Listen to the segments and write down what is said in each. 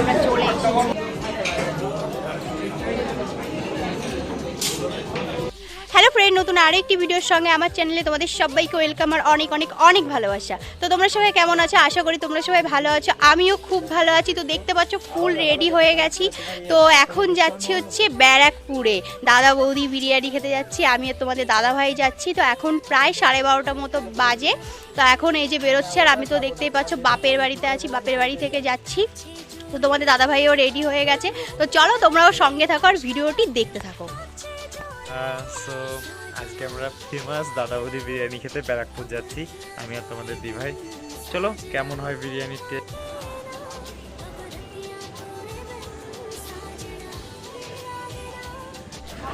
আমরা চলে hello friend নতুন আরেকটি ভিডিওর সঙ্গে আমার চ্যানেলে তোমাদের সবাইকে ওয়েলকাম আর অনেক অনেক অনেক ভালোবাসা। তো তোমরা সবাই কেমন আছো? আশা করি তোমরা সবাই ভালো আছো। আমিও খুব ভালো আছি। তো দেখতে পাচ্ছ ফুল রেডি হয়ে গেছি। তো এখন যাচ্ছি হচ্ছে ব্যারাকপুরে। দাদা বৌদি বিরিয়ানি খেতে যাচ্ছি, আমি আর তোমাদের দাদা ভাই যাচ্ছি। তো এখন প্রায় সাড়ে বারোটা মতো বাজে। তো এখন এই যে বেরোচ্ছে আর আমি তো দেখতেই পাচ্ছ, বাপের বাড়িতে আছি, বাপের বাড়ি থেকে যাচ্ছি। তো তোমাদের দাদা ভাইও রেডি হয়ে গেছে। তো চলো তোমরাও সঙ্গে থাকো আর ভিডিওটি দেখতে থাকো। সো আজকে আমরা ফেমাস দাদা বৌদি বিরিয়ানি খেতে ব্যারাকপুর যাচ্ছি। আমি আর তোমাদের দি ভাই। চলো কেমন হয় বিরিয়ানির টেস্ট?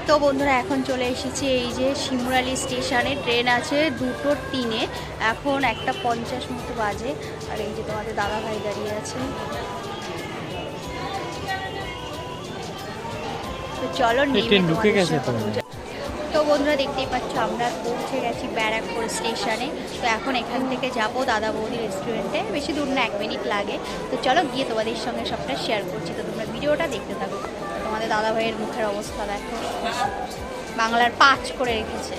তো বন্ধুরা এখন চলে এসেছি এই যে শিমুরালি স্টেশনে। ট্রেন আছে দুটো তিনে। এখন একটা পঞ্চাশ মতো বাজে। আর এই যে তোমাদের দাদা ভাই দাঁড়িয়ে আছে। তো চলো ট্রেন ঢুকে গেছে তো। তো বন্ধুরা দেখতেই পাচ্ছ আমরা পৌঁছে গেছি ব্যারাকপুর স্টেশনে। তো এখন এখান থেকে যাব দাদা বৌদি রেস্টুরেন্টে বেশি দূর না এক মিনিট লাগে। তো চলো গিয়ে তোমাদের সঙ্গে সবটা শেয়ার করছি। তো তোমরা ভিডিওটা দেখতে থাকো। তোমাদের দাদা ভাইয়ের মুখের অবস্থা দেখো। বাংলার পাঁচ করে রেখেছে।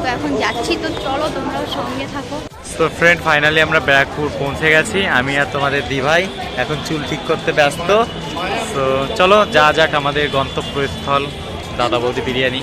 তো এখন যাচ্ছি। তো চলো তোমরাও সঙ্গে থাকো। তো ফ্রেন্ড ফাইনালি আমরা ব্যারাকপুর পৌঁছে গেছি। আমি আর তোমাদের দিভাই। এখন চুল ঠিক করতে ব্যস্ত। তো চলো যা যাক আমাদের গন্তব্যস্থল দাদা বৌদি বিরিয়ানি।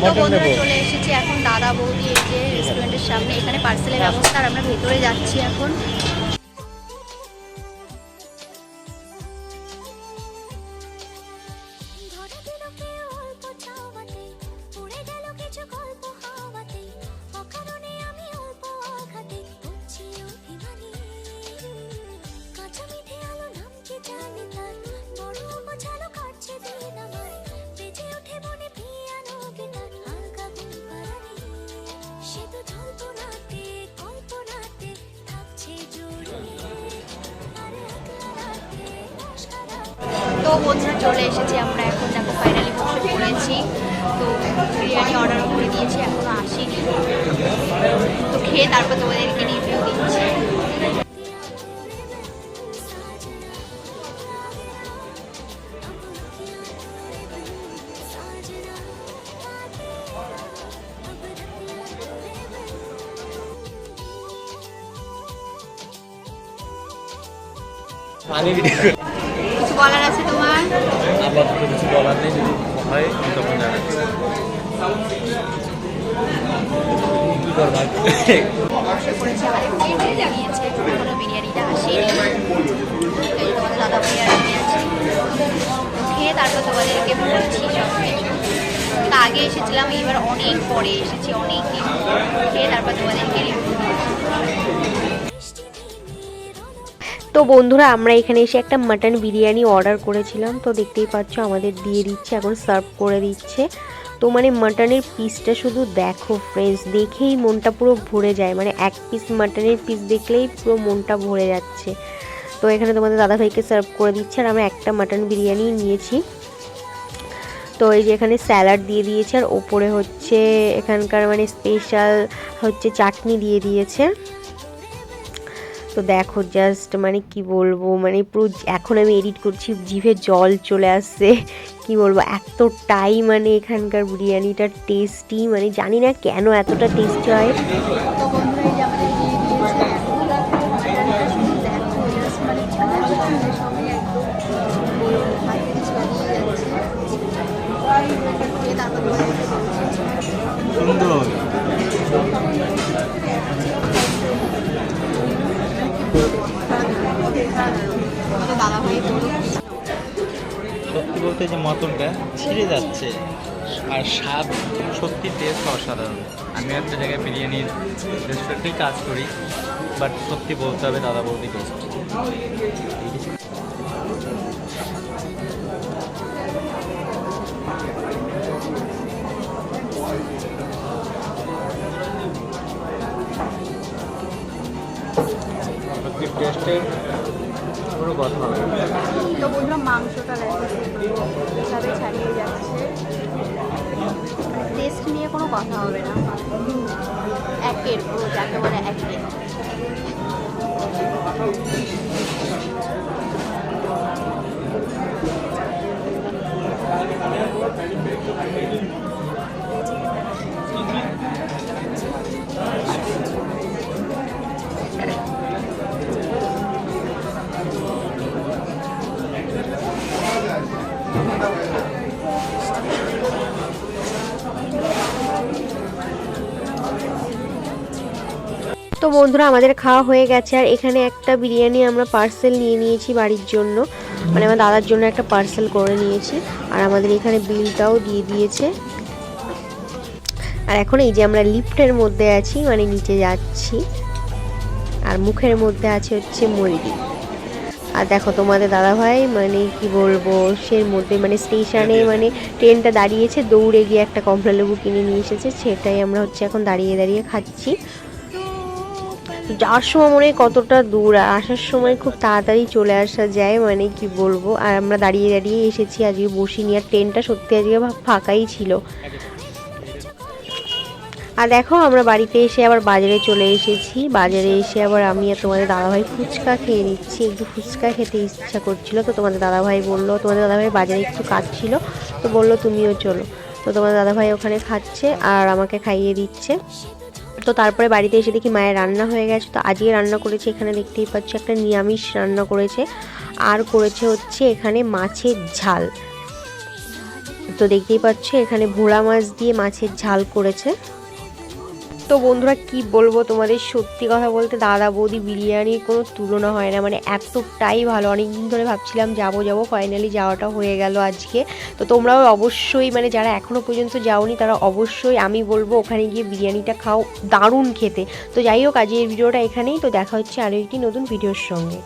তো বন্ধুরা চলে এসেছি এখন দাদা বৌদি এই যে রেস্টুরেন্টের সামনে। এখানে পার্সেলের ব্যবস্থা আর আমরা ভেতরে যাচ্ছি এখন। তো বন্ধুরা চলে এসেছি আমরা এখন দেখো ফাইনালি বসে পড়েছি। তো বিরিয়ানি অর্ডার করে দিয়েছি এখনও আসেনি। তো খেয়ে তারপর তোমাদেরকে রিভিউ দিচ্ছি। পানি কিছু বলার আছে বলার নেই যদি হয় তখন জানাচ্ছি। খেয়ে তারপর তোমাদেরকে বলছি সব আগে এসেছিলাম এবার অনেক পরে এসেছি অনেক খেয়ে তারপর তোমাদেরকে তো বন্ধুরা, আমরা এখানে এসে একটা মাটন বিরিয়ানি অর্ডার করেছিলাম। তো দেখতেই পাচ্ছ, আমাদের দিয়ে দিচ্ছে, এখন সার্ভ করে দিচ্ছে। তো মানে মাটনের পিসটা শুধু দেখো ফ্রেন্ডস দেখেই মনটা পুরো ভরে যায়। মানে এক পিস মাটনের পিস দেখলেই পুরো মনটা ভরে যাচ্ছে। তো এখানে তোমাদের দাদাভাইকে সার্ভ করে দিচ্ছে, আর আমরা একটা মাটন বিরিয়ানি নিয়েছি। তো এই যে এখানে স্যালাড দিয়ে দিয়েছে, আর ওপরে হচ্ছে এখানকার মানে স্পেশাল হচ্ছে চাটনি দিয়ে দিয়েছে। তো দেখো জাস্ট মানে কি বলব মানে পুরো এখন আমি এডিট করছি, জিভে জল চলে আসছে। কি বলব, এতটাই মানে এখানকার বিরিয়ানিটা টেস্টি মানে জানি না কেন এতটা টেস্টি হয়। সত্যি বলতে যে মটনটা ছিঁড়ে যাচ্ছে। আর স্বাদ সত্যি টেস্ট অসাধারণ। আমি একটা জায়গায় বিরিয়ানির রেস্টুরেন্টেই কাজ করি বাট সত্যি বলতে হবে দাদা বৌদি টেস্ট টেস্টের ভালো তো বন্ধুরা মাংসটা ছাড়িয়ে যাচ্ছে। টেস্ট নিয়ে কোনো কথা হবে না। একের পুরো, যাকে বলে একের তো বন্ধুরা আমাদের খাওয়া হয়ে গেছে। আর এখানে একটা বিরিয়ানি আমরা পার্সেল নিয়ে নিয়েছি বাড়ির জন্য। মানে আমার দাদার জন্য একটা পার্সেল করে নিয়েছি। আর আমাদের এখানে বিলটাও দিয়ে দিয়েছে। আর এখন এই যে আমরা লিফটের মধ্যে আছি মানে নিচে যাচ্ছি। আর মুখের মধ্যে আছে হচ্ছে ময়ূরী আর দেখো তোমাদের দাদাভাই মানে কি বলব সের মধ্যে মানে স্টেশনে মানে ট্রেনটা দাঁড়িয়েছে দৌড়ে গিয়ে একটা কমলা লেবু কিনে নিয়ে এসেছে। সেটাই আমরা হচ্ছে এখন দাঁড়িয়ে দাঁড়িয়ে খাচ্ছি। যাওয়ার সময় মনে কতটা দূর, আর আসার সময় খুব তাড়াতাড়ি চলে আসা যায় মানে কি বলব? আর আমরা দাঁড়িয়ে দাঁড়িয়ে এসেছি আজকে বসিনি, আর ট্রেনটা সত্যি আজকে ফাঁকাই ছিল। আর দেখো, আমরা বাড়িতে এসে আবার বাজারে চলে এসেছি। বাজারে এসে আবার আমি আর তোমাদের দাদাভাই ফুচকা খেয়ে নিচ্ছি। একটু ফুচকা খেতে ইচ্ছা করছিল, তো তোমাদের দাদাভাই বলল, তোমাদের দাদাভাই বাজারে একটু কাজ ছিল, তো বলল তুমিও চলো। তো তোমাদের দাদাভাই ওখানে খাচ্ছে আর আমাকে খাইয়ে দিচ্ছে। তো তারপরে বাড়িতে এসে দেখি মায়ের রান্না হয়ে গেছে। তো আজকে রান্না করেছে, এখানে দেখতেই পাচ্ছি একটা নিরামিষ রান্না করেছে। আর করেছে হচ্ছে এখানে মাছের ঝাল। তো দেখতেই পাচ্ছ এখানে ভোলা মাছ দিয়ে মাছের ঝাল করেছে। তো বন্ধুরা কি বলব তোমাদের? সত্যি কথা বলতে দাদা বৌদি বিরিয়ানির কোনো তুলনা হয় না। মানে এতটাই ভালো। অনেক দিন ধরে ভাবছিলাম যাব যাব। ফাইনালি যাওয়াটা হয়ে গেল আজকে। তো তোমরাও অবশ্যই মানে যারা এখনও পর্যন্ত যাওনি, তারা অবশ্যই আমি বলব ওখানে গিয়ে বিরিয়ানিটা খাও। দারুণ খেতে। তো যাই হোক, আজকের ভিডিওটা এখানেই। তো দেখা হচ্ছে আরও একটি নতুন ভিডিওর সঙ্গে।